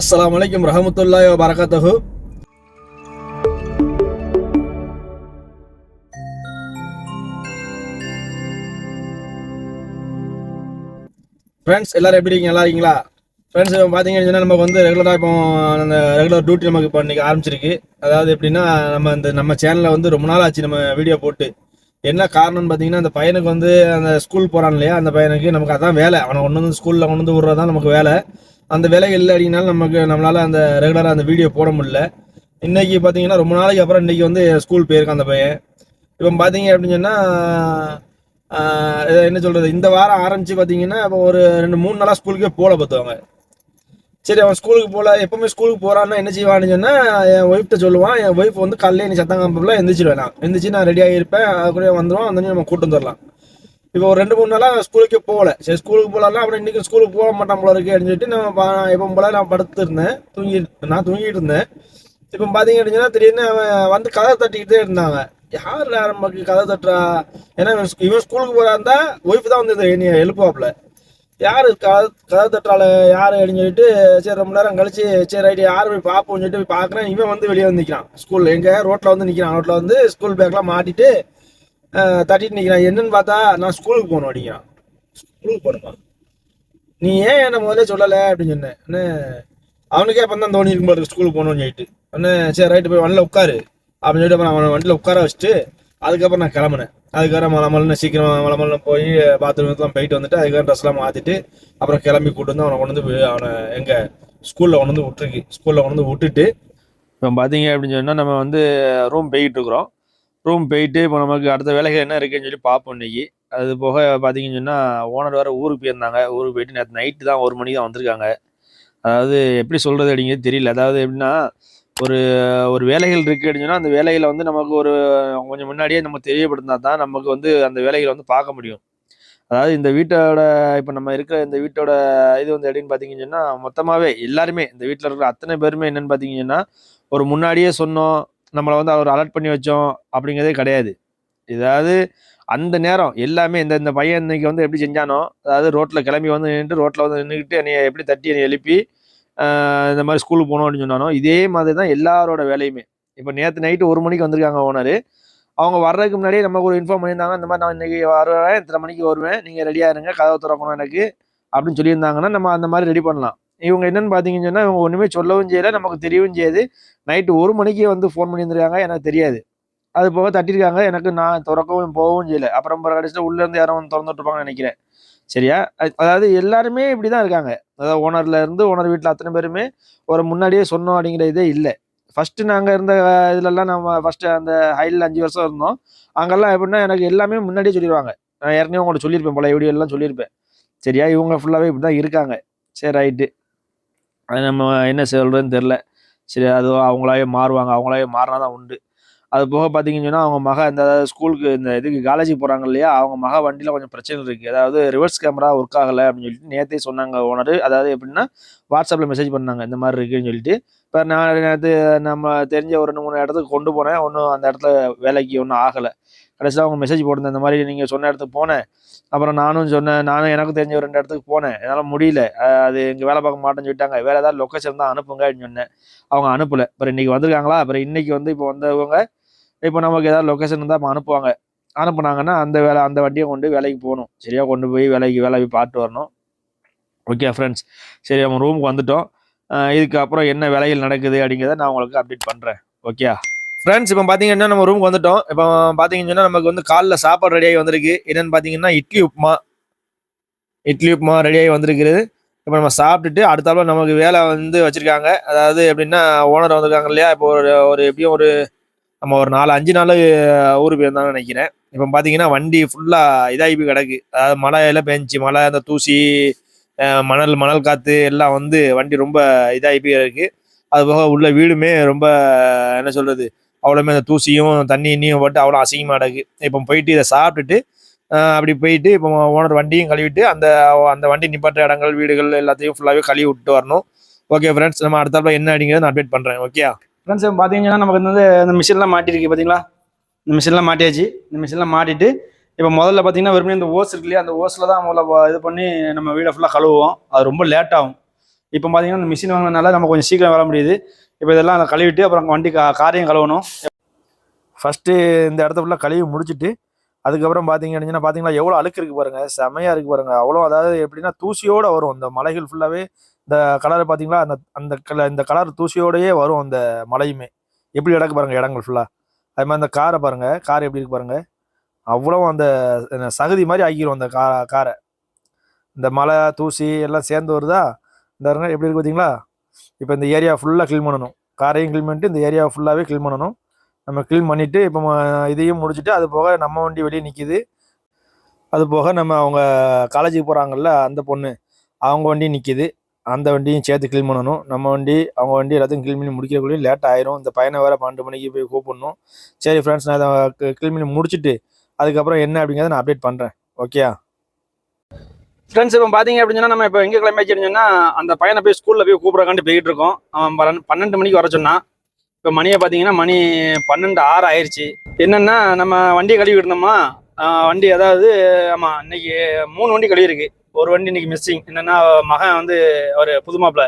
அஸ்லாம் வலைக்கம் ரஹமத்துல்லாய் வ ஃப்ரெண்ட்ஸ் எல்லாரும் எப்படி இருக்கீங்க? நல்லா இருக்கீங்களா? ஃப்ரெண்ட்ஸ் இப்போ பார்த்தீங்கன்னா நமக்கு வந்து ரெகுலராக இப்போ அந்த ரெகுலர் டியூட்டி நமக்கு இப்போ இன்றைக்கி ஆரம்பிச்சிருக்கு. அதாவது எப்படின்னா நம்ம இந்த நம்ம சேனலில் வந்து ரொம்ப நாள் ஆச்சு நம்ம வீடியோ போட்டு. என்ன காரணம்னு பார்த்தீங்கன்னா அந்த பையனுக்கு வந்து அந்த ஸ்கூல் போகிறான் இல்லையா? அந்த பையனுக்கு நமக்கு அதான் வேலை. அவனை கொண்டு வந்து ஸ்கூலில் கொண்டு வந்து விட்றது தான் நமக்கு வேலை. அந்த வேலை இல்லை அப்படின்னாலும் நமக்கு நம்மளால் அந்த ரெகுலராக அந்த வீடியோ போட முடியல. இன்னைக்கு பார்த்தீங்கன்னா ரொம்ப நாளைக்கு அப்புறம் இன்னைக்கு வந்து ஸ்கூல் போயிருக்கான் அந்த பையன். இப்போ பார்த்தீங்க அப்படின்னு சொன்னால் என்ன சொல்கிறது இந்த வாரம் ஆரம்பித்து பார்த்தீங்கன்னா இப்போ ஒரு ரெண்டு மூணு நாளாக ஸ்கூலுக்கே போகல பார்த்துவாங்க சரி அவன் ஸ்கூலுக்கு போகல எப்பவுமே ஸ்கூலுக்கு போகிறான்னா என்ன செய்வான்னு சொன்னால் என் ஒய்ஃப்ட்ட சொல்லுவான் என் ஒய்ஃப் வந்து காலையில நீ சத்தம் காம்பப்பில் எந்திரிச்சிடுவேன் நான். எந்திரிச்சு நான் ரெடியாக இருப்பேன் அது கூட வந்துடுவான் வந்து நம்ம கூட்டு வந்துடலாம் இப்போ ஒரு ரெண்டு மூணு நாளாக ஸ்கூலுக்கே போகல. சரி ஸ்கூலுக்கு போகலாம் அப்புறம் இன்றைக்கி ஸ்கூலுக்கு போக மாட்டான் போல இருக்கு அப்படின்னு சொல்லிட்டு நான் பா- போல நான் படுத்துருந்தேன். தூங்கிட்டு நான் தூங்கிட்டு இருந்தேன். இப்போ பார்த்தீங்க அப்படின்னா திடீர்னு அவன் வந்து கதை தட்டிக்கிட்டே இருந்தாங்க. யார் நமக்கு கதை தட்டுறா? ஏன்னா இவன் இவன் ஸ்கூலுக்கு போறாந்தா ஒய்ஃப் தான் வந்து என்னைய எழுப்புவாப்புல. யார் கதை கதை தட்டுறாள் யார் அப்படின்னு சொல்லிட்டு சரி ரொம்ப நேரம் கழிச்சு சரி ரைட்டு யார் போய் பார்ப்போம்னு சொல்லிட்டு போய் பார்க்குறேன். இவன் வந்து வெளியே வந்து நிற்கிறான் ஸ்கூலில் எங்கே? ரோட்டில் வந்து நிற்கிறான் ரோட்டில் வந்து ஸ்கூல் பேக்கெலாம் மாட்டிட்டு தட்டிட்டு நிற்கிறான் என்னன்னு பார்த்தா நான் ஸ்கூலுக்கு போகணும் அப்படிங்கிறான் ஸ்கூலுக்கு போகணுமா? நீ ஏன் என்ன முதல்ல சொல்லலை? அப்படின்னு சொன்னேன். அண்ணே அவனுக்கே அப்போ தான் தோணி இருக்கும் போது ஸ்கூலுக்கு போகணும்னு சொல்லிட்டு. அண்ணே சரி ரைட்டு போய் வண்டியில் உட்காரு. அப்படின்னு சொல்லிட்டு அப்புறம் அவனை வண்டியில் உட்கார வச்சுட்டு அதுக்கப்புறம் நான் கிளம்புனேன். அதுக்கப்புறம் மலமல்னு மலை சீக்கிரம் மலை போய் பாத்ரூம்லாம் போயிட்டு வந்துட்டு அதுக்கப்புறம் ட்ரெஸ்லாம் மாற்றிட்டு அப்புறம் கிளம்பி கூட்டு வந்து அவனை கொண்டு வந்து அவனை எங்கள் ஸ்கூலில் கொண்டு வந்து விட்டுருக்கு. ஸ்கூலில் கொண்டு வந்து விட்டுட்டு இப்போ பார்த்தீங்க அப்படின்னு சொன்னால் நம்ம வந்து ரூம் போய்கிட்டு இருக்கிறோம். ரூம் போயிட்டு இப்போ நமக்கு அடுத்த வேலைகள் என்ன இருக்குன்னு சொல்லி பார்ப்போம் இன்னைக்கு. அது போக பார்த்தீங்கன்னு சொன்னால் ஓனர் வேறு ஊருக்கு போயிருந்தாங்க. ஊருக்கு போயிட்டு நேற்று நைட்டு தான் ஒரு மணி தான் வந்திருக்காங்க. அதாவது எப்படி சொல்கிறது அப்படிங்கிறது தெரியல. அதாவது எப்படின்னா ஒரு ஒரு வேலைகள் இருக்குது அப்படின்னு சொன்னால் அந்த வேலைகளை வந்து நமக்கு ஒரு கொஞ்சம் முன்னாடியே நம்ம தெரியப்படுத்தினா தான் நமக்கு வந்து அந்த வேலைகளை வந்து பார்க்க முடியும். அதாவது இந்த வீட்டோட இப்போ நம்ம இருக்கிற இந்த வீட்டோட இது வந்து எப்படின்னு பார்த்தீங்கன்னு சொன்னால் மொத்தமாகவே எல்லாருமே இந்த வீட்டில் இருக்கிற அத்தனை பேருமே என்னன்னு பார்த்தீங்கன்னா ஒரு முன்னாடியே சொன்னோம் நம்மளை வந்து அவர் அலர்ட் பண்ணி வச்சோம் அப்படிங்கிறதே கிடையாது. இதாவது அந்த நேரம் எல்லாமே இந்த இந்த பையன் இன்னைக்கு வந்து எப்படி செஞ்சானோ அதாவது ரோட்டில் கிளம்பி வந்து நின்றுட்டு ரோட்டில் வந்து நின்றுக்கிட்டு என்னைய எப்படி தட்டி என்னை எழுப்பி இந்த மாதிரி ஸ்கூலுக்கு போகணும் அப்படின்னு சொன்னானோ இதே மாதிரி தான் எல்லாரோட வேலையுமே. இப்போ நேற்று நைட்டு ஒரு மணிக்கு வந்திருக்காங்க ஓனர் அவங்க வர்றதுக்கு முன்னாடியே நமக்கு ஒரு இன்ஃபார்ம் பண்ணியிருந்தாங்க இந்த மாதிரி நான் இன்னைக்கு வருவேன் இத்தனை மணிக்கு வருவேன் நீங்கள் ரெடியாக இருங்க கதவு திறக்கணும் எனக்கு அப்படின்னு சொல்லியிருந்தாங்கன்னா நம்ம அந்த மாதிரி ரெடி பண்ணலாம். இவங்க என்னன்னு பார்த்தீங்கன்னு சொன்னால் இவங்க ஒன்றுமே சொல்லவும் செய்யலை நமக்கு தெரியவும் செய்யாது. நைட்டு ஒரு மணிக்கே வந்து ஃபோன் பண்ணியிருந்திருக்காங்க எனக்கு தெரியாது. அது போக தட்டியிருக்காங்க எனக்கு நான் திறக்கவும் போகவும் செய்யலை. அப்புறம் கடைசியில் உள்ளேருந்து யாரும் வந்து திறந்துட்டுருப்பாங்கன்னு நினைக்கிறேன். சரியா? அதாவது எல்லாருமே இப்படி தான் இருக்காங்க. அதாவது ஓனர்ல இருந்து ஓனர் வீட்டில் அத்தனை பேருமே ஒரு முன்னாடியே சொன்னோம் அப்படிங்கிற இதே இல்லை. ஃபஸ்ட்டு நாங்கள் இருந்த இதுலலாம் நம்ம ஃபஸ்ட்டு அந்த ஹைலில் அஞ்சு வருஷம் இருந்தோம். அங்கெல்லாம் எப்படின்னா எனக்கு எல்லாமே முன்னாடியே சொல்லிடுவாங்க நான் ஏற்கனவே உங்கள்கிட்ட சொல்லியிருப்பேன் பல வீடியோ சொல்லியிருப்பேன். சரியா? இவங்க ஃபுல்லாகவே இப்படி தான் இருக்காங்க. சரி ரைட்டு அது நம்ம என்ன சொல்கிறதுன்னு தெரில சரி அது அவங்களாவே மாறுவாங்க. அவங்களாவே மாறினா தான் உண்டு. அது போக பார்த்தீங்கன்னு சொன்னால் அவங்க மக இந்த ஸ்கூலுக்கு இந்த இதுக்கு காலேஜுக்கு போகிறாங்க இல்லையா? அவங்க மக வண்டியில் கொஞ்சம் பிரச்சனை இருக்குது அதாவது ரிவர்ஸ் கேமரா ஒர்க் ஆகலை அப்படின்னு சொல்லிட்டு நேற்றே சொன்னாங்க ஓனர் அதாவது எப்படின்னா வாட்ஸ்அப்பில் மெசேஜ் பண்ணாங்க. இந்த மாதிரி இருக்குன்னு சொல்லிட்டு. இப்போ நான் நேற்று நம்ம தெரிஞ்ச ஒரு ரெண்டு மூணு இடத்துக்கு கொண்டு போனேன். ஒன்றும் அந்த இடத்துல வேலைக்கு ஒன்றும் ஆகலை. கடைசியாக அவங்க மெசேஜ் போட்டிருந்தேன். இந்த மாதிரி நீங்கள் சொன்ன இடத்துக்கு போனேன். அப்புறம் நானும் சொன்னேன் நானும் எனக்கும் தெரிஞ்ச ஒரு ரெண்டு இடத்துக்கு போனேன். என்னால் முடியல. அது இங்கே வேலை பார்க்க மாட்டேன்னு சொல்லிட்டாங்க. வேறு ஏதாவது லொக்கேஷன் தான் அனுப்புங்க அப்படின்னு சொன்னேன். அவங்க அனுப்பலை. அப்புறம் இன்றைக்கி வந்திருக்காங்களா? அப்புறம் இன்றைக்கி வந்து இப்போ வந்தவங்க இப்போ நமக்கு ஏதாவது லொக்கேஷன் இருந்தால் அப்போ அனுப்புவாங்க. அனுப்புனாங்கன்னா அந்த வேலை அந்த வண்டியை கொண்டு வேலைக்கு போகணும். சரியாக கொண்டு போய் வேலைக்கு வேலை போய் பார்த்து வரணும். ஓகே ஃப்ரெண்ட்ஸ் சரி நம்ம ரூமுக்கு வந்துட்டோம். இதுக்கப்புறம் என்ன வேலைகள் நடக்குது அப்படிங்கிறத நான் உங்களுக்கு அப்டேட் பண்ணுறேன் ஓகே ஃப்ரெண்ட்ஸ் இப்போ பார்த்தீங்கன்னா நம்ம ரூமுக்கு வந்துட்டோம். இப்போ பார்த்தீங்கன்னு சொன்னால் நமக்கு வந்து காலைல சாப்பாடு ரெடியாகி வந்திருக்கு. என்னென்னு பார்த்தீங்கன்னா இட்லி உப்புமா. இட்லி உப்புமா ரெடியாகி வந்திருக்கிறது இப்போ நம்ம சாப்பிட்டுட்டு அடுத்தாப்புல நமக்கு வேலை வந்து வச்சுருக்காங்க. அதாவது எப்படின்னா ஓனர் வந்திருக்காங்க இல்லையா? இப்போ ஒரு ஒரு எப்படியும் ஒரு நம்ம ஒரு நாலு அஞ்சு நாள் ஊருக்கு போயிருந்தாங்கன்னு நினைக்கிறேன். இப்போ பார்த்தீங்கன்னா வண்டி ஃபுல்லாக இதாகி போய் கிடக்கு. அதாவது மழை எல்லாம் பெஞ்சி மழை அந்த தூசி மணல் மணல் காற்று எல்லாம் வந்து வண்டி ரொம்ப இதாகி போய் இருக்குது அது போக உள்ள வீடுமே ரொம்ப என்ன சொல்கிறது அவ்வளோமே அந்த தூசியும் தண்ணி இன்னியும் போட்டு அவ்வளோ அசிங்கமாக கிடக்கு. இப்போ போயிட்டு இதை சாப்பிட்டுட்டு அப்படி போயிட்டு இப்போ ஓனர் வண்டியும் கழுவிட்டு அந்த அந்த வண்டி நிப்பாட்ட இடங்கள் வீடுகள் எல்லாத்தையும் ஃபுல்லாகவே கழுவி விட்டு வரணும். ஓகே ஃப்ரெண்ட்ஸ் நம்ம அடுத்தாப்புல என்ன அப்படிங்கிறத நான் அப்டேட் பண்ணுறேன் ஓகே ஃப்ரெண்ட்ஸ் பார்த்தீங்கன்னா நமக்கு வந்து இந்த மிஷின்லாம் மாட்டிருக்கு பார்த்தீங்களா இந்த மிஷின்லாம் மாட்டியாச்சு. இந்த மிஷின்லாம் மாட்டிட்டு இப்போ முதல்ல பார்த்தீங்கன்னா வெறுமனே இந்த ஓஸ் இருக்கு இல்லையா? அந்த ஓஸில் தான் முதல்ல இது பண்ணி நம்ம வீடை ஃபுல்லாக கழுவுவோம். அது ரொம்ப லேட் ஆகும். இப்போ பார்த்தீங்கன்னா இந்த மிஷின் வாங்கினதுனால நம்ம கொஞ்சம் சீக்கிரம் வர முடியுது. இப்போ இதெல்லாம் கழுவிட்டு அப்புறம் வண்டி கா காரையும் கழுவணும். ஃபஸ்ட்டு இந்த இடத்த ஃபுல்லாக கழுவி முடிச்சுட்டு அதுக்கப்புறம் பார்த்தீங்க அப்படின்னா பார்த்தீங்களா எவ்வளோ அழுக்கு இருக்கு பாருங்கள் செமையாக இருக்குது பாருங்கள் அவ்வளோ அதாவது எப்படின்னா தூசியோடு வரும் இந்த மலைகள் ஃபுல்லாகவே இந்த கலர் பார்த்தீங்களா அந்த அந்த கலர் இந்த கலர் தூசியோடயே வரும் அந்த மலையுமே. எப்படி இடக்கு பாருங்க இடங்கள் ஃபுல்லாக அது மாதிரி அந்த காரை பாருங்கள் கார் எப்படி இருக்கு பாருங்க. அவ்வளோ அந்த சகுதி சகதி மாதிரி ஆக்கிரும் அந்த கா காரை. இந்த மலை தூசி எல்லாம் சேர்ந்து வருதா? இந்த எப்படி இருக்கு பார்த்தீங்களா? இப்போ இந்த ஏரியா ஃபுல்லாக க்ளீன் பண்ணணும். காரையும் க்ளீன் பண்ணிட்டு இந்த ஏரியா ஃபுல்லாகவே க்ளீன் பண்ணணும். நம்ம க்ளீன் பண்ணிவிட்டு இப்போ இதையும் முடிச்சுட்டு அது போக நம்ம வண்டி வெளியே நிற்கிது அது போக நம்ம அவங்க காலேஜுக்கு போகிறாங்கல்ல அந்த பொண்ணு அவங்க வண்டி நிற்கிது அந்த வண்டியும் சேர்த்து க்ளீன் பண்ணணும். நம்ம வண்டி அவங்க வண்டி எல்லாத்தையும் க்ளீன் பண்ணி முடிக்கிறக்குள்ளேயும் லேட் ஆயிரும். இந்த பையனை வேறு பன்னெண்டு மணிக்கு போய் கூப்பிடணும். சரி ஃப்ரெண்ட்ஸ் நான் அதை க்ளீன் பண்ணி முடிச்சுட்டு அதுக்கப்புறம் என்ன அப்படிங்கிறத நான் அப்டேட் பண்ணுறேன் ஓகே ஃப்ரெண்ட்ஸ் இப்போ பார்த்தீங்க அப்படின்னா நம்ம இப்போ எங்கே கிளம்பிச்சுன்னா அந்த பையனை போய் ஸ்கூலில் போய் கூப்பிட்றக்காண்டி போயிட்டு இருக்கோம். அவன் பன்னெண்டு- மணிக்கு வர சொன்னான். இப்போ மணியை பார்த்தீங்கன்னா மணி பன்னெண்டு ஆறு ஆயிடுச்சு என்னென்னா நம்ம வண்டியை கழுவி இருந்தோமா வண்டி அதாவது ஆமாம் இன்னைக்கு மூணு வண்டி கழுவி இருக்கு. ஒரு வண்டி இன்னைக்கு மிஸ்ஸிங் என்னென்னா மகன் வந்து அவர் புது மாப்பிள்ள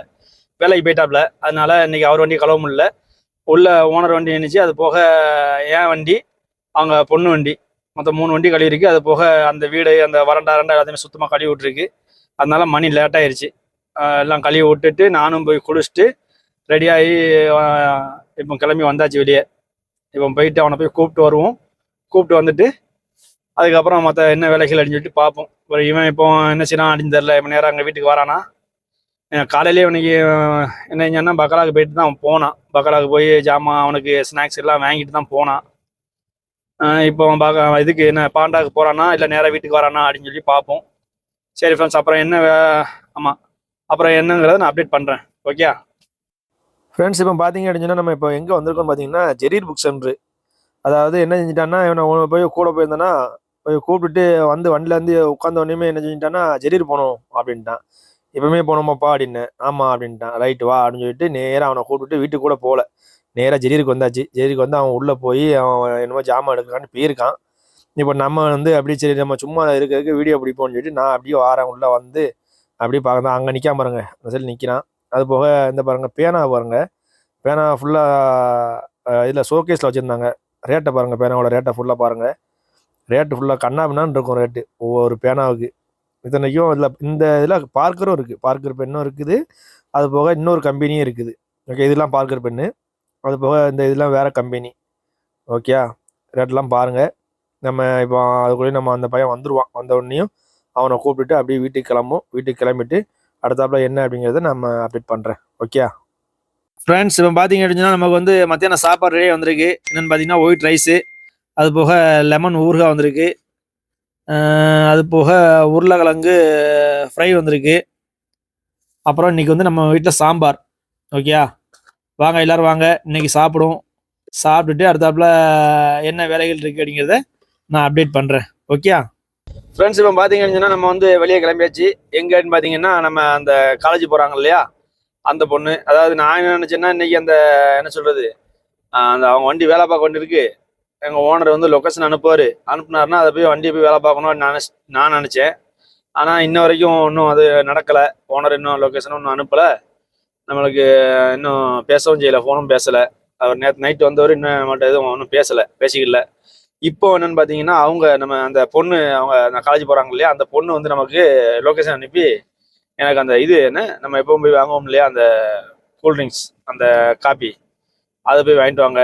வேலைக்கு போயிட்டாப்ல. அதனால இன்னைக்கு அவர் வண்டி கழுவ முடியல. உள்ள ஓனர் வண்டி நின்றுச்சு அது போக என் வண்டி அவங்க பொண்ணு வண்டி. மொத்தம் மூணு வண்டி கழுவிருக்கு அது போக அந்த வீடு அந்த வரண்டா வரண்டா எல்லாத்தையுமே சுத்தமாக கழுவி விட்டுருக்கு அதனால மணி லேட்டாயிருச்சு எல்லாம் கழுவி விட்டுட்டு நானும் போய் குளிச்சுட்டு ரெடியாகி இப்போ கிளம்பி வந்தாச்சு வெளியே. இப்போ போயிட்டு அவனை போய் கூப்பிட்டு வருவோம். கூப்பிட்டு வந்துட்டு அதுக்கப்புறம் மற்ற என்ன வேலைகள் அப்படின்னு சொல்லிட்டு பார்ப்போம். ஒரு இவன் இப்போ என்ன செய்யலாம் அப்படின்னு தெரில இப்போ நேரம் அங்கே வீட்டுக்கு வரானா? காலையிலே காலையிலேயே அவனுக்கு என்ன செஞ்சான்னா பக்கலாக்கு போயிட்டு தான் அவன் போனான். பக்கலாக்கு போய் ஜாமான் அவனுக்கு ஸ்நாக்ஸ் எல்லாம் வாங்கிட்டு தான் போனான். இப்போ அவன் பார்க்க இதுக்கு என்ன பாண்டாக்கு போகிறானா இல்லை நேராக வீட்டுக்கு வரானா அப்படின்னு சொல்லி பார்ப்போம் சரி ஃப்ரெண்ட்ஸ் அப்புறம் என்ன வே- ஆமாம் அப்புறம் என்னங்கிறத நான் அப்டேட் பண்ணுறேன் ஓகே ஃப்ரெண்ட்ஸ் இப்போ பார்த்தீங்க அப்படின்னா நம்ம இப்போ எங்கே வந்திருக்கோம் பார்த்தீங்கன்னா ஜெரீர் புக் சென்ட்ரு அதாவது என்ன செஞ்சிட்டான்னா இவனை போய் கூட போயிருந்தானா போய் கூப்பிட்டுட்டு வந்து வண்டியிலேருந்து உட்காந்த உடனே என்ன செஞ்சிட்டான்னா ஜெரீர் போகணும் அப்படின்ட்டான். இப்பவுமே போனோமாப்பா அப்படின்னு. ஆமாம் அப்படின்ட்டான். ரைட்டு வா அப்படின்னு சொல்லிட்டு நேராக அவனை கூப்பிட்டு வீட்டுக்கு கூட போகல நேராக ஜெரீருக்கு வந்தாச்சு. ஜெரீருக்கு வந்து அவன் உள்ளே போய் அவன் என்னமோ ஜாமான் எடுக்கலான்னு போயிருக்கான். இப்போ நம்ம வந்து அப்படியே சரி நம்ம சும்மா இருக்கிறதுக்கு வீடியோ பிடிப்போம்னு சொல்லிட்டு நான் அப்படியே வாரேன். உள்ளே வந்து அப்படியே பார்க்க அங்கே நிற்காம பாருங்க. அந்த சைடு நிற்கிறான் அது போக இந்த பாருங்க பேனா பாருங்க. பேனா ஃபுல்லாக இதில் ஷோகேஸில் வச்சுருந்தாங்க. ரேட்டை பாருங்கள் பேனாவோட ரேட்டை ஃபுல்லாக பாருங்கள் ரேட்டு ஃபுல்லாக கண்ணாபின்னான்னு இருக்கும் ரேட்டு ஒவ்வொரு பேனாவுக்கு. இத்தனைக்கும் இதில் இந்த இதில் பார்க்கரும் இருக்குது பார்க்கர் பென்னும் இருக்குது. அது போக இன்னொரு கம்பெனியும் இருக்குது. ஓகே இதெல்லாம் பார்க்கர் பென்னு அது போக இந்த இதெல்லாம் வேறு கம்பெனி ஓகே ரேட்லாம் பாருங்கள் நம்ம இப்போ அதுக்குள்ளேயே நம்ம அந்த பையன் வந்துடுவான் வந்த உடனேயும் அவனை கூப்பிட்டுட்டு அப்படியே வீட்டுக்கு கிளம்பும் வீட்டுக்கு கிளம்பிட்டு அடுத்தாப்புல என்ன அப்படிங்கிறத நம்ம அப்டேட் பண்ணுறேன் ஓகே ஃப்ரெண்ட்ஸ் இப்போ பார்த்தீங்க அப்படின்னா நமக்கு வந்து மத்தியானம் சாப்பாடு ரெடியாக வந்திருக்கு. என்னென்னு பார்த்தீங்கன்னா ஒயிட் ரைஸு அது போக லெமன் ஊறுகாய் வந்திருக்கு. அது போக உருளைக்கிழங்கு ஃப்ரை வந்திருக்கு. அப்புறம் இன்னைக்கு வந்து நம்ம வீட்டில் சாம்பார். ஓகேயா வாங்க எல்லாரும் வாங்க. இன்னைக்கு சாப்பிடுவோம். சாப்பிட்டுட்டு அடுத்தாப்புல என்ன வேலைகள் இருக்கு அப்படிங்கிறத நான் அப்டேட் பண்ணுறேன் ஓகே ஃப்ரெண்ட்ஸ் இப்போ பார்த்தீங்கன்னா நம்ம வந்து வெளியே கிளம்பியாச்சு. எங்கன்னு பார்த்தீங்கன்னா நம்ம அந்த காலேஜ் போகிறாங்க இல்லையா? அந்த பொண்ணு. அதாவது நான் என்ன நினச்சேன்னா இன்னைக்கு அந்த என்ன சொல்கிறது அந்த அவங்க வண்டி வேலை பார்க்க வண்டி இருக்கு. எங்கள் ஓனர் வந்து லொக்கேஷன் அனுப்புவார். அனுப்புனாருன்னா அதை போய் வண்டியை போய் வேலை பார்க்கணும்னு நான் நான் நினச்சேன். ஆனால் இன்ன வரைக்கும் இன்னும் அது நடக்கலை. ஓனர் இன்னும் லொக்கேஷன் ஒன்றும் அனுப்பலை. நம்மளுக்கு இன்னும் பேசவும் செய்யலை ஃபோனும் பேசலை. அவர் நேற்று நைட்டு வந்தவர் இன்னும் நம்மள்ட்ட எதுவும் ஒன்றும் பேசலை பேசிக்கல. இப்போ என்னன்னு பார்த்தீங்கன்னா அவங்க நம்ம அந்த பொண்ணு அவங்க நான் காலேஜ் போகிறாங்க இல்லையா அந்த பொண்ணு வந்து நமக்கு லொக்கேஷன் அனுப்பி எனக்கு அந்த இது என்ன நம்ம எப்பவும் போய் வாங்குவோம் இல்லையா அந்த கூல்ட்ரிங்க்ஸ் அந்த காப்பி அதை போய் வாங்கிட்டு வாங்க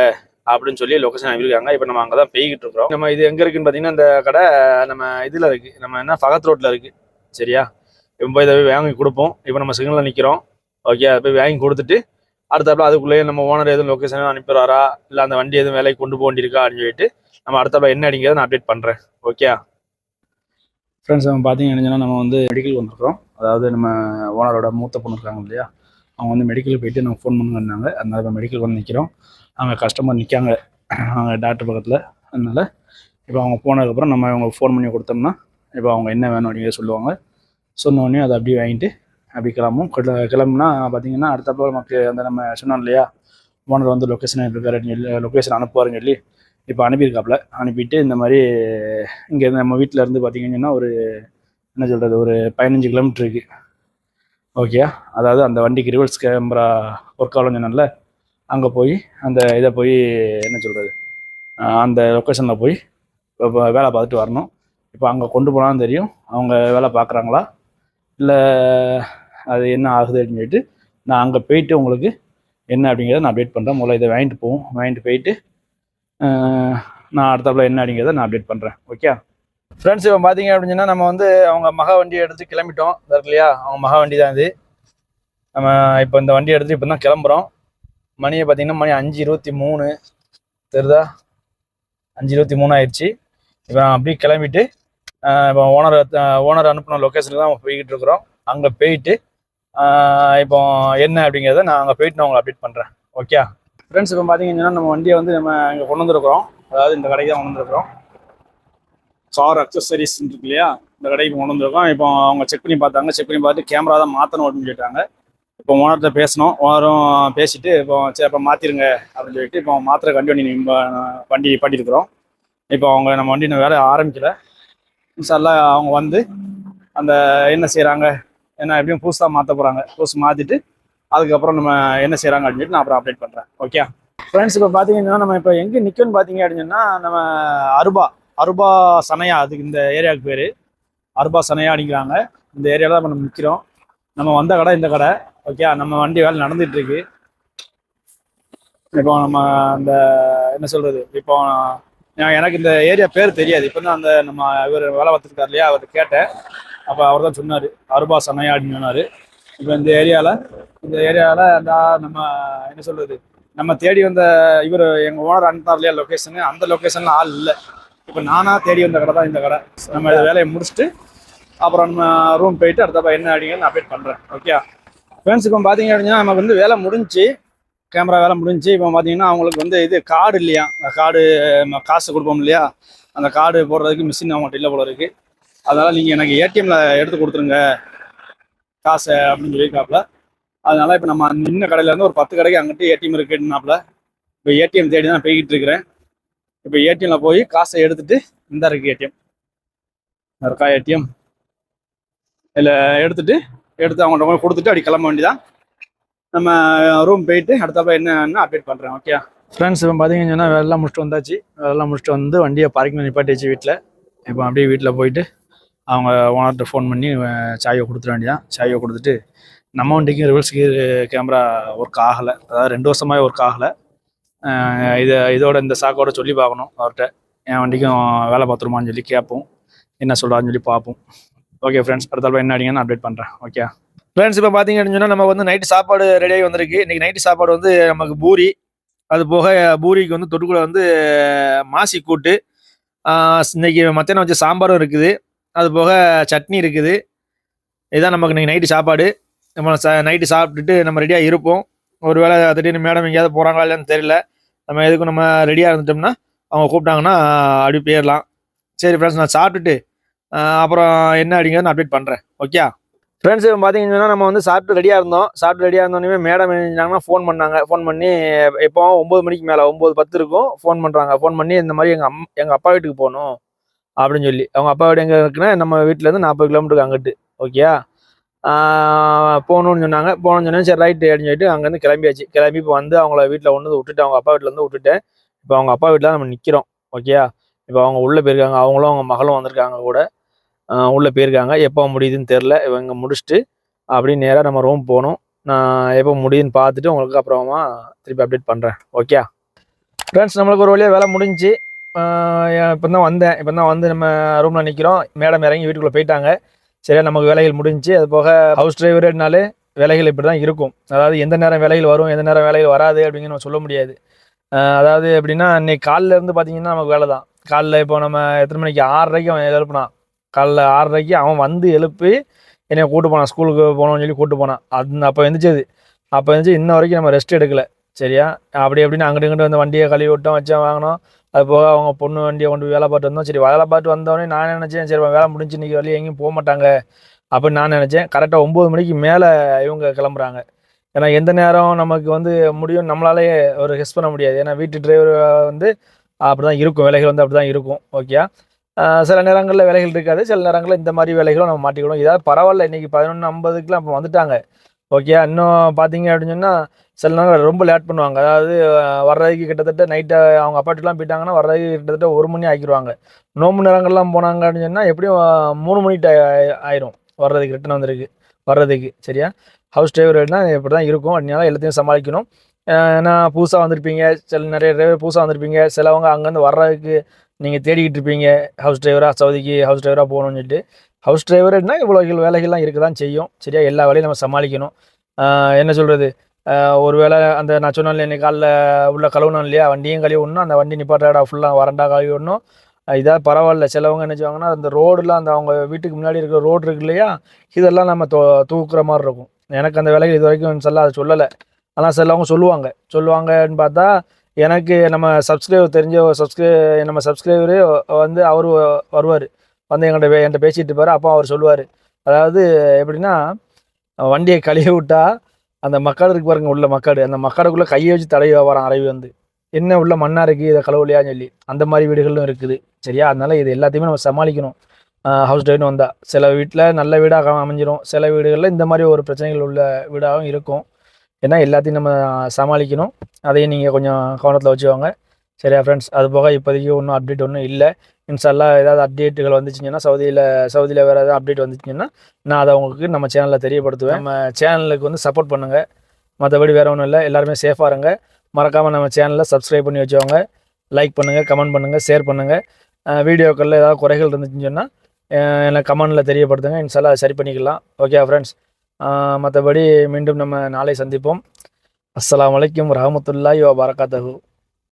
அப்படின்னு சொல்லி லொக்கேஷன் அனுப்பியிருக்காங்க. இப்போ நம்ம அங்கே தான் போய்கிட்டு இருக்கிறோம். நம்ம இது எங்கே இருக்குன்னு பார்த்தீங்கன்னா இந்த கடை நம்ம இதில் இருக்குது நம்ம என்ன ஃபகத் ரோட்டில் இருக்குது சரியா? இப்போ போய் இதை போய் வாங்கி கொடுப்போம். இப்போ நம்ம சிக்னலில் நிற்கிறோம் ஓகே அதை போய் வாங்கி கொடுத்துட்டு அடுத்தப்பல அதுக்குள்ளேயே நம்ம ஓனர் எதுவும் லொக்கேஷன் அனுப்பிடுறாரா இல்லை அந்த வண்டி எதுவும் வேலைக்கு கொண்டு போக வேண்டியிருக்கா அப்படின்னு சொல்லிட்டு நம்ம அடுத்தப்பல என்ன அப்படிங்கிறத நான் அப்டேட் பண்ணுறேன் ஓகே ஃப்ரெண்ட்ஸ் நம்ம பார்த்தீங்கன்னா நம்ம வந்து மெடிக்கல் வந்திருக்கிறோம். அதாவது நம்ம ஓனரோட மூத்த பொண்ணு இருக்காங்க இல்லையா? அவங்க வந்து மெடிக்கல் போயிட்டு நம்ம ஃபோன் பண்ணிருந்தாங்க அதனால இப்போ மெடிக்கல் வந்து நிற்கிறோம் அங்கே கஸ்டமர் நிற்காங்க டாக்டர் பக்கத்தில். அதனால் இப்போ அவங்க போனதுக்கப்புறம் நம்ம அவங்க ஃபோன் பண்ணி கொடுத்தோம்னா இப்போ அவங்க என்ன வேணும் அப்படிங்கிறத சொல்லுவாங்க. சொன்ன உடனே அதை அப்படியே வாங்கிட்டு அப்படி கிளம்பும். கிளம்புனா பார்த்தீங்கன்னா அடுத்தப்போ நமக்கு அந்த நம்ம சொன்னோம் இல்லையா? ஓனர் வந்து லொக்கேஷன் இருக்காருன்னு சொல்லி லொக்கேஷன் அனுப்புவாருன்னு சொல்லி இப்போ அனுப்பியிருக்காப்புல. அனுப்பிட்டு இந்த மாதிரி இங்கே நம்ம வீட்டில் இருந்து பார்த்தீங்கன்னா ஒரு என்ன சொல்கிறது ஒரு பதினஞ்சு கிலோமீட்டர் ஓகே அதாவது அந்த வண்டிக்கு ரிவர்ஸ் கேமரா ஒர்க் ஆகலன்னு சொன்னால அங்கே போய் அந்த இதை போய் என்ன சொல்கிறது அந்த லொக்கேஷனில் போய் இப்போ வேலை பார்த்துட்டு வரணும். இப்போ அங்கே கொண்டு போனாலும் தெரியும் அவங்க வேலை பார்க்குறாங்களா? இல்லை அது என்ன ஆகுது அப்படின்னு சொல்லிட்டு நான் அங்கே போயிட்டு உங்களுக்கு என்ன அப்படிங்கிறத நான் அப்டேட் பண்ணுறேன் முதல்ல இதை வாங்கிட்டு போவோம். வாங்கிட்டு போயிட்டு நான் அடுத்தாப்புல என்ன அப்படிங்கிறத நான் அப்டேட் பண்ணுறேன் ஓகே ஃப்ரெண்ட்ஸ் இப்போ பார்த்தீங்க அப்படின்னு நம்ம வந்து அவங்க மக வண்டியை எடுத்து கிளம்பிட்டோம். இல்லையா அவங்க மக வண்டி தான் இது. நம்ம இப்போ இந்த வண்டி எடுத்து இப்போ தான் கிளம்புறோம். மணியை பார்த்தீங்கன்னா மணி அஞ்சு இருபத்தி மூணு. தெரியுதா? அஞ்சு இருபத்தி மூணு ஆயிடுச்சு. இப்போ நான் அப்படியே கிளம்பிட்டு இப்போ ஓனர் ஓனர் அனுப்பின லொக்கேஷனுக்கு தான் நம்ம போய்கிட்டு இருக்கிறோம். அங்கே போயிட்டு இப்போ என்ன அப்படிங்கிறத நான் அங்கே போயிட்டு நான் உங்களை அப்டேட் பண்ணுறேன் ஓகே ஃப்ரெண்ட்ஸ் இப்போ பார்த்தீங்கன்னா நம்ம வண்டியை வந்து நம்ம இங்கே கொண்டு வந்திருக்கிறோம். அதாவது இந்த கடைக்கு தான் கொண்டு வந்துருக்குறோம். கார் அக்சசரிஸ் இருக்கு இல்லையா? இந்த கடைக்கு கொண்டு வந்திருக்கோம். இப்போ அவங்க செக் பண்ணி பார்த்தாங்க. செக் பண்ணி பார்த்துட்டு கேமரா தான் மாற்றணும் அப்படின்னு சொல்லிட்டாங்க. இப்போ ஓனர்கிட்ட பேசணும். ஓனரும் பேசிட்டு இப்போ சரி அப்போ மாற்றிருங்க அப்படின்னு சொல்லிட்டு இப்போ மாத்திர கண்டி வண்டி வண்டி பண்ணியிருக்கிறோம் இப்போ அவங்க நம்ம வண்டி இன்னும் வேலை ஆரம்பிக்கல. இன்ஷால்லா அவங்க வந்து அந்த என்ன செய்கிறாங்க என்ன எப்படியும் புதுசாக மாற்ற போகிறாங்க புதுசு மாற்றிட்டு அதுக்கப்புறம் நம்ம என்ன செய்கிறாங்க அப்படின்னு சொல்லிட்டு நான் அப்புறம் அப்டேட் பண்ணுறேன் ஓகே ஃப்ரெண்ட்ஸ் இப்போ பார்த்தீங்கன்னா நம்ம இப்போ எங்கே நிற்கும்னு பார்த்தீங்க அப்படின்னா நம்ம அருபா அருபா சனையா அதுக்கு இந்த ஏரியாவுக்கு பேர். அருபா சனையா அடிக்கிறாங்க. இந்த ஏரியாவில் தான் நம்ம நிற்கிறோம் நம்ம வந்த கடை இந்த கடை. ஓகே நம்ம வண்டி வேலை நடந்துகிட்ருக்கு இருக்கு. இப்போ நம்ம அந்த என்ன சொல்றது? இப்போ எனக்கு இந்த ஏரியா பேர் தெரியாது. இப்போ தான் அந்த நம்ம இவர் வேலை பார்த்துருக்காரு இல்லையா அவர்கிட்ட கேட்டேன். அப்போ அவர் தான் சொன்னார். அருபா சனையா அப்படின்னு சொன்னார். இப்போ இந்த ஏரியாவில் இந்த ஏரியாவில் அந்த நம்ம என்ன சொல்கிறது நம்ம தேடி வந்த இவர் எங்கள் ஓனர் அனுப்பினார் இல்லையா லொக்கேஷனு அந்த லொக்கேஷனில் ஆள் இல்லை. இப்போ நானாக தேடி வந்த கடை தான் இந்த கடை. நம்ம இந்த வேலையை முடிச்சுட்டு அப்புறம் நம்ம ரூம் போயிட்டு அடுத்தப்ப என்ன அப்படிங்கிறது நான் அப்டேட் பண்ணுறேன் ஓகே ஃப்ரெண்ட்ஸ் இப்போ பார்த்தீங்க அப்படின்னா நமக்கு வந்து வேலை முடிஞ்சுச்சு கேமரா வேலை முடிஞ்சுச்சு இப்போ பார்த்தீங்கன்னா அவங்களுக்கு வந்து இது கார்டு இல்லையா? கார்டு காசு கொடுப்போம் இல்லையா? அந்த கார்டு போடுறதுக்கு மிஷின் அவங்கள்ட்ட இல்லை போல இருக்குது அதனால நீங்கள் எனக்கு ஏடிஎம்ல எடுத்து கொடுத்துருங்க. காசை அப்படின்னு சொல்லியிருக்காப்புல அதனால இப்போ நம்ம நின்ன கடையிலேருந்து ஒரு பத்து கடைக்கு அங்கிட்டு ஏடிஎம் இருக்குன்னாப்புல இப்போ ஏடிஎம் தேடி தான் போய்கிட்டு இருக்கிறேன். இப்போ ஏடிஎம்மில் போய் காசை எடுத்துட்டு இந்த இருக்குது ஏடிஎம் இருக்கா ஏடிஎம் இல்லை எடுத்துட்டு எடுத்து அவங்கள்ட்ட போய் கொடுத்துட்டு அப்படி கிளம்ப வேண்டியதான் நம்ம ரூம் போயிட்டு அடுத்தப்ப என்னன்னு அப்டேட் பண்ணுறேன் ஓகே ஃப்ரெண்ட்ஸ் இப்போ பார்த்தீங்கன்னா வேலைலாம் முடிச்சுட்டு வந்தாச்சு. வேலைலாம் முடிச்சுட்டு வந்து வண்டியை பார்க்கிங் நிப்பாட்டி வச்சு வீட்டில் இப்போ அப்படியே வீட்டில் போயிட்டு அவங்க ஓனர்கிட்ட ஃபோன் பண்ணி சாயை கொடுத்துட வேண்டியதான் சாயை கொடுத்துட்டு நம்ம வண்டிக்கும் ரிவர்ஸ் கீர் கேமரா ஒர்க் ஆகலை. அதாவது ரெண்டு வருஷமாவே ஒர்க் ஆகலை. இதை இதோட இந்த சாக்கோட சொல்லி பார்க்கணும் அவர்கிட்ட. என் வண்டிக்கும் வேலை பார்த்துருமான்னு சொல்லி கேட்போம். என்ன சொல்கிறான்னு சொல்லி பார்ப்போம். ஓகே ஃப்ரெண்ட்ஸ் அடுத்த என்ன அடிங்கன்னு அப்டேட் பண்ணுறேன் ஓகே ஃப்ரெண்ட்ஸ் இப்போ பார்த்தீங்க அப்படின்னு சொன்னால் நம்ம வந்து நைட்டு சாப்பாடு ரெடியாகி வந்திருக்கு. இன்னைக்கு நைட்டு சாப்பாடு வந்து நமக்கு பூரி அது போக பூரிக்கு வந்து தொட்டுக்குள்ள வந்து மாசி கூட்டு இன்றைக்கி இன்னைக்கு மத்தியானம் வச்சு சாம்பாரும் இருக்குது. அது போக சட்னி இருக்குது. இதுதான் நமக்கு இன்றைக்கி நைட்டு சாப்பாடு. நம்ம ச நைட்டு சாப்பிட்டுட்டு நம்ம ரெடியாக இருப்போம். ஒரு வேளை திடீர்னு மேடம் எங்கேயாவது போகிறாங்களா இல்லைன்னு தெரியல. நம்ம எதுக்கும் நம்ம ரெடியாக இருந்துட்டோம்னா அவங்க கூப்பிட்டாங்கன்னா அப்படி போயிடலாம். சரி ஃப்ரெண்ட்ஸ் நான் சாப்பிட்டுட்டு அப்புறம் என்ன அப்படிங்கிறத நான் அப்டேட் பண்ணுறேன் ஓகே ஃப்ரெண்ட்ஸ் இப்போ பார்த்தீங்கன்னா நம்ம வந்து சாப்பிட்டு ரெடியாக இருந்தோம். சாப்பிட்டு ரெடியாக இருந்தோன்னே மேடம் என்ன ஃபோன் பண்ணாங்க. ஃபோன் பண்ணி இப்போ ஒம்பது மணிக்கு மேலே ஒம்பது பத்து இருக்கும். ஃபோன் பண்ணுறாங்க ஃபோன் பண்ணி இந்த மாதிரி எங்கள் அம் எங்கள் அப்பா வீட்டுக்கு போகணும் அப்படின்னு சொல்லி. அவங்க அப்பா வீடு எங்கே இருக்குன்னா நம்ம வீட்டிலேருந்து நாற்பது கிலோமீட்டருக்கு அங்கிட்டு. ஓகேயா போகணும்னு சொன்னாங்க. போகணும்னு சொன்னேன் சரி ரைட்டு அப்படின்னு சொல்லிட்டு அங்கேருந்து கிளம்பியாச்சு. கிளம்பி இப்போ வந்து அவங்கள வீட்டில் ஒன்று விட்டுட்டு அவங்க அப்பா வீட்டில் இருந்து விட்டுட்டேன். இப்போ அவங்க அப்பா வீட்டில் நம்ம நிற்கிறோம் ஓகேயா இப்போ அவங்க உள்ளே போயிருக்காங்க. அவங்களும் அவங்க மகளும் வந்திருக்காங்க கூட. உள்ளே போயிருக்காங்க. எப்போ முடியுதுன்னு தெரில இவங்க முடிச்சுட்டு அப்படின்னு நேராக நம்ம ரூம் போகணும். நான் எப்போ முடியுதுன்னு பார்த்துட்டு உங்களுக்கு அப்புறமா திருப்பி அப்டேட் பண்ணுறேன் ஓகே ஃப்ரெண்ட்ஸ் நம்மளுக்கு ஒரு வழியாக வேலை முடிஞ்சுச்சு இப்போ தான் வந்தேன். இப்போ தான் வந்து நம்ம ரூமில் நிற்கிறோம் மேடம் இறங்கி வீட்டுக்குள்ளே போயிட்டாங்க. சரியா நமக்கு வேலைகள் முடிஞ்சு அது போக ஹவுஸ் டிரைவர்னாலே வேலைகள் இப்படி தான் இருக்கும். அதாவது எந்த நேரம் வேலைகள் வரும் எந்த நேரம் வேலைகள் வராது அப்படிங்கிற நம்ம சொல்ல முடியாது. அதாவது எப்படின்னா இன்னைக்கு காலைல இருந்து பார்த்தீங்கன்னா நமக்கு வேலை தான் காலைல இப்போ நம்ம எத்தனை மணிக்கு? ஆறரைக்கு அவன் எழுப்புனான். காலைல ஆறரைக்கு அவன் வந்து எழுப்பி என்னை கூட்டு போனான். ஸ்கூலுக்கு போகணும்னு சொல்லி கூட்டு போனான். அது அப்போ எழுந்திரிச்சது அப்போ எழுந்திரிச்சு இன்ன வரைக்கும் நம்ம ரெஸ்ட் எடுக்கல. சரியா? அப்படி எப்படின்னு அங்கிட்டு இங்கிட்டு வந்து வண்டியை கழுவி விட்டோம் வச்சோம் வாங்கினோம். அது போக அவங்க பொண்ணு வண்டியை கொண்டு வேலை பார்த்து வந்தோம். சரி வேலை பார்த்து வந்தோடனே நான் நினச்சேன்? சரி வேலை முடிஞ்சு இன்றைக்கி வழி எங்கேயும் போக மாட்டாங்க அப்படின்னு நான் நினச்சேன். கரெக்டாக ஒம்பது மணிக்கு மேலே இவங்க கிளம்புறாங்க. ஏன்னா எந்த நேரம் நமக்கு வந்து முடியும் நம்மளாலே ஒரு ஹெஸ் பண்ண முடியாது. ஏன்னா வீட்டு டிரைவர் வந்து அப்படி தான் இருக்கும். வேலைகள் வந்து அப்படி தான் இருக்கும் ஓகே சில நேரங்களில் வேலைகள் இருக்காது. சில நேரங்களில் இந்த மாதிரி வேலைகளும் நம்ம மாட்டிக்கணும் இதாவது பரவாயில்ல இன்னைக்கு பதினொன்று ஐம்பதுக்குலாம் இப்போ வந்துட்டாங்க. ஓகே இன்னும் பார்த்தீங்க அப்படின்னு சொன்னால் சில நேரம் ரொம்ப லேட் பண்ணுவாங்க. அதாவது வர்றதுக்கு கிட்டத்தட்ட நைட்டு அவங்க அப்பாட்டுலாம் போயிட்டாங்கன்னா வர்றதுக்கு கிட்டத்தட்ட ஒரு மணி ஆக்கிடுவாங்க நோம்பு நேரங்கள்லாம் போனாங்க அப்படின்னு சொன்னால் எப்படியும் மூணு மணி ஆயிரும். வர்றதுக்கு ரிட்டன் வந்திருக்கு. வர்றதுக்கு சரியா? ஹவுஸ் டிரைவர்னால் இப்படி தான் இருக்கும். அதனால எல்லாத்தையும் சமாளிக்கணும். ஏன்னா புதுசாக வந்திருப்பீங்க. சில நிறைய டிரைவர் புதுசாக வந்திருப்பீங்க. சிலவங்க அங்கேருந்து வர்றதுக்கு நீங்கள் தேடிக்கிட்டு இருப்பீங்க. ஹவுஸ் டிரைவராக சவுதிக்கு ஹவுஸ் டிரைவராக போகணும்னு சொல்லிட்டு. ஹவுஸ் டிரைவர்னா இவ்வளோ வேலைகள்லாம் இருக்க தான் செய்யும். சரியா எல்லா வேலையும் நம்ம சமாளிக்கணும். என்ன சொல்கிறது ஒரு வேளை அந்த நான் சொன்னேன் இன்னைக்கு காலில் உள்ள கழுவணும் இல்லையா? வண்டியும் கழுவி விடணும். அந்த வண்டி நிப்பாட்டாடா ஃபுல்லாக வரண்டா கழுவி விடணும். இதாக பரவாயில்ல. சிலவங்க என்ன செய்வாங்கன்னா அந்த ரோடுலாம் அந்த அவங்க வீட்டுக்கு முன்னாடி இருக்கிற ரோடு இருக்கு இல்லையா? இதெல்லாம் நம்ம தூக்குற மாதிரி இருக்கும். எனக்கு அந்த வேலைகள் இது வரைக்கும் சொல்ல அதை சொல்லலை. ஆனால் சிலவங்க சொல்லுவாங்க. சொல்லுவாங்கன்னு பார்த்தா எனக்கு நம்ம சப்ஸ்கிரைபர் தெரிஞ்ச சப்ஸ்கிரை நம்ம சப்ஸ்கிரைபரு வந்து அவர் வருவார். வந்து என்கிட்ட பே- என்கிட்ட பேசிட்டு இருப்பார். அப்போ அவர் சொல்லுவார். அதாவது எப்படின்னா வண்டியை கழுவி விட்டா அந்த மக்காடு இருக்கு பாருங்க உள்ள மக்காடு. அந்த மக்காடுக்குள்ளே கையை வச்சு தடவி வரான் அரைவி வந்து. என்ன உள்ள மண்ணா இருக்குது இதை கழுவலையான்னு சொல்லி. அந்த மாதிரி வீடுகளும் இருக்குது. சரியா? அதனால இது எல்லாத்தையுமே நம்ம சமாளிக்கணும். ஹவுஸ் டிரைவர்னு வந்தால் சில வீட்டில் நல்ல வீடாக அமைஞ்சிரும். சில வீடுகளில் இந்த மாதிரி ஒரு பிரச்சனைகள் உள்ள வீடாகவும் இருக்கும். ஏன்னா எல்லாத்தையும் நம்ம சமாளிக்கணும். அதையும் நீங்கள் கொஞ்சம் கவனத்தில் வச்சுக்கோங்க. சரியா ஃப்ரெண்ட்ஸ் அது போக இப்போதைக்கு ஒன்றும் அப்டேட் ஒன்றும் இல்லை. இன்ஷால்லா ஏதாவது அப்டேட்டுகள் வந்துச்சுங்கன்னா சவுதியில் சவுதியில் வேறு ஏதாவது அப்டேட் வந்துச்சுங்கன்னா நான் அதை உங்களுக்கு நம்ம சேனலில் தெரியப்படுத்துவேன். நம்ம சேனலுக்கு வந்து சப்போர்ட் பண்ணுங்கள் மற்றபடி வேறு ஒன்றும் இல்லை. எல்லாருமே சேஃபாக இருங்க. மறக்காமல் நம்ம சேனலில் சப்ஸ்கிரைப் பண்ணி வச்சுக்கோங்க. லைக் பண்ணுங்கள் கமெண்ட் பண்ணுங்கள் ஷேர் பண்ணுங்கள் வீடியோக்களில் ஏதாவது குறைகள் இருந்துச்சுன்னு சொன்னால் எனக்கு கமெண்டில் தெரியப்படுத்துங்க. இன்ஷால்லா அதை சரி பண்ணிக்கலாம். ஓகே ஃப்ரெண்ட்ஸ் மற்றபடி மீண்டும் நம்ம நாளை சந்திப்போம். அஸ்லாம் வலைக்கம் வரஹ்மத்துல்லாஹி வ